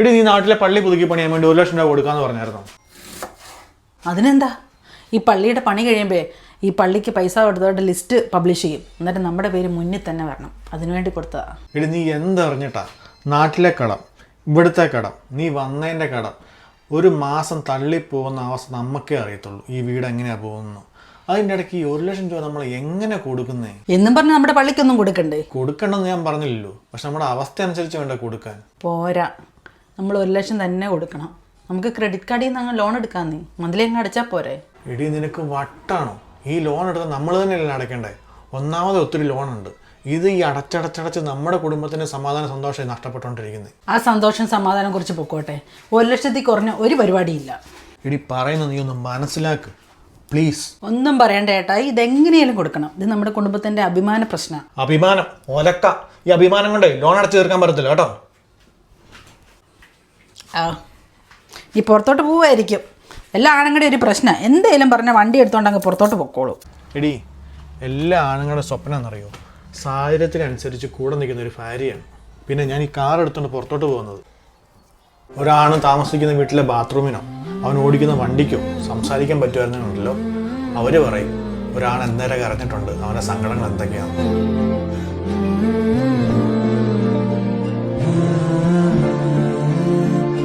എടി നീ നാട്ടിലെ പള്ളി പുതുക്കി പണിയാൻ വേണ്ടി ഒരു ലക്ഷം രൂപ കൊടുക്കാന്ന് പറഞ്ഞായിരുന്നു. അതിനെന്താ? ഈ പള്ളിയുടെ പണി കഴിയുമ്പോൾ ഈ പള്ളിക്ക് പൈസ കൊടുത്തവരുടെ ലിസ്റ്റ് പബ്ലിഷ് ചെയ്യും. എന്നിട്ട് നമ്മുടെ പേര് മുന്നിൽ തന്നെ വരണം. അതിനുവേണ്ടി കൊടുത്തതാ. ഇടി നീ എന്തറിഞ്ഞിട്ടാ? നാട്ടിലെ കടം ഇവിടുത്തെ കടം നീ വന്നതിന്റെ കടം ഒരു മാസം തള്ളിപ്പോകുന്ന അവസ്ഥ നമുക്കേ അറിയത്തുള്ളൂ. ഈ വീട് എങ്ങനെയാ പോകുന്നു അതിന്റെ ഇടയ്ക്ക് ഈ ഒരു ലക്ഷം രൂപ നമ്മൾ എങ്ങനെ കൊടുക്കുന്നേ? എന്നും പറഞ്ഞ് നമ്മുടെ പള്ളിക്കൊന്നും കൊടുക്കണ്ടേ? കൊടുക്കണമെന്ന് ഞാൻ പറഞ്ഞില്ലല്ലോ. പക്ഷെ നമ്മുടെ അവസ്ഥ അനുസരിച്ച് വേണ്ട കൊടുക്കാൻ? പോരാ. നമ്മൾ ഒരു ലക്ഷം തന്നെ കൊടുക്കണം. നമുക്ക് ക്രെഡിറ്റ് കാർഡിൽ നിന്ന് അങ്ങ് ലോൺ എടുക്കാൻ നീ. മന്ത്ലി അങ്ങ് അടച്ചാൽ പോരെ. എടി നിനക്ക് വട്ടാണോ? ഈ ലോൺ എടുത്ത് നമ്മൾ തന്നെയല്ലേ അടയ്ക്കണ്ടേ? ഒന്നാമത് ഒത്തിരി ലോൺ ഉണ്ട്. ഇത് ഈ അടച്ചടച്ചടച്ച് നമ്മുടെ കുടുംബത്തിന്റെ സമാധാന സന്തോഷം നഷ്ടപ്പെട്ടുകൊണ്ടിരിക്കുന്നത് ആ സന്തോഷം സമാധാനം കുറിച്ച് പൊക്കോട്ടെ. ഒരു ലക്ഷത്തിൽ കുറഞ്ഞ ഒരു പരിപാടിയില്ല. എടി പറയുന്നത് നീ ഒന്ന് മനസ്സിലാക്ക്. പ്ലീസ് ഒന്നും പറയണ്ട ഏട്ടാ. ഇതെങ്ങനെയാലും കൊടുക്കണം. ഇത് നമ്മുടെ കുടുംബത്തിന്റെ അഭിമാന പ്രശ്നം. അഭിമാനം. ഒലക്ക. ഈ അഭിമാനം കൊണ്ടേ ലോൺ അടച്ചു തീർക്കാൻ പറ്റത്തില്ല കേട്ടോ? ആ. ഈ പുറത്തോട്ട് പോവായിരിക്കും എല്ലാ ആണുങ്ങളുടെ ഒരു പ്രശ്നം. എന്തേലും പറഞ്ഞാൽ വണ്ടി എടുത്തോണ്ട് അങ്ങ് പുറത്തോട്ട് പൊക്കോളൂ. എടി എല്ലാ ആണുങ്ങളുടെ സ്വപ്നം എന്നറിയോ സാഹചര്യത്തിനനുസരിച്ച് കൂടെ നിൽക്കുന്ന ഒരു ഭാര്യയാണ്. പിന്നെ ഞാൻ ഈ കാർ എടുത്തുകൊണ്ട് പുറത്തോട്ട് പോകുന്നത്. ഒരാണും താമസിക്കുന്ന വീട്ടിലെ ബാത്റൂമിനോ അവൻ ഓടിക്കുന്ന വണ്ടിക്കോ സംസാരിക്കാൻ പറ്റുമായിരുന്നുണ്ടല്ലോ അവർ പറയും ഒരാൾ എന്തേരം കരഞ്ഞിട്ടുണ്ട്. അവന്റെ സങ്കടങ്ങൾ എന്തൊക്കെയാണ്?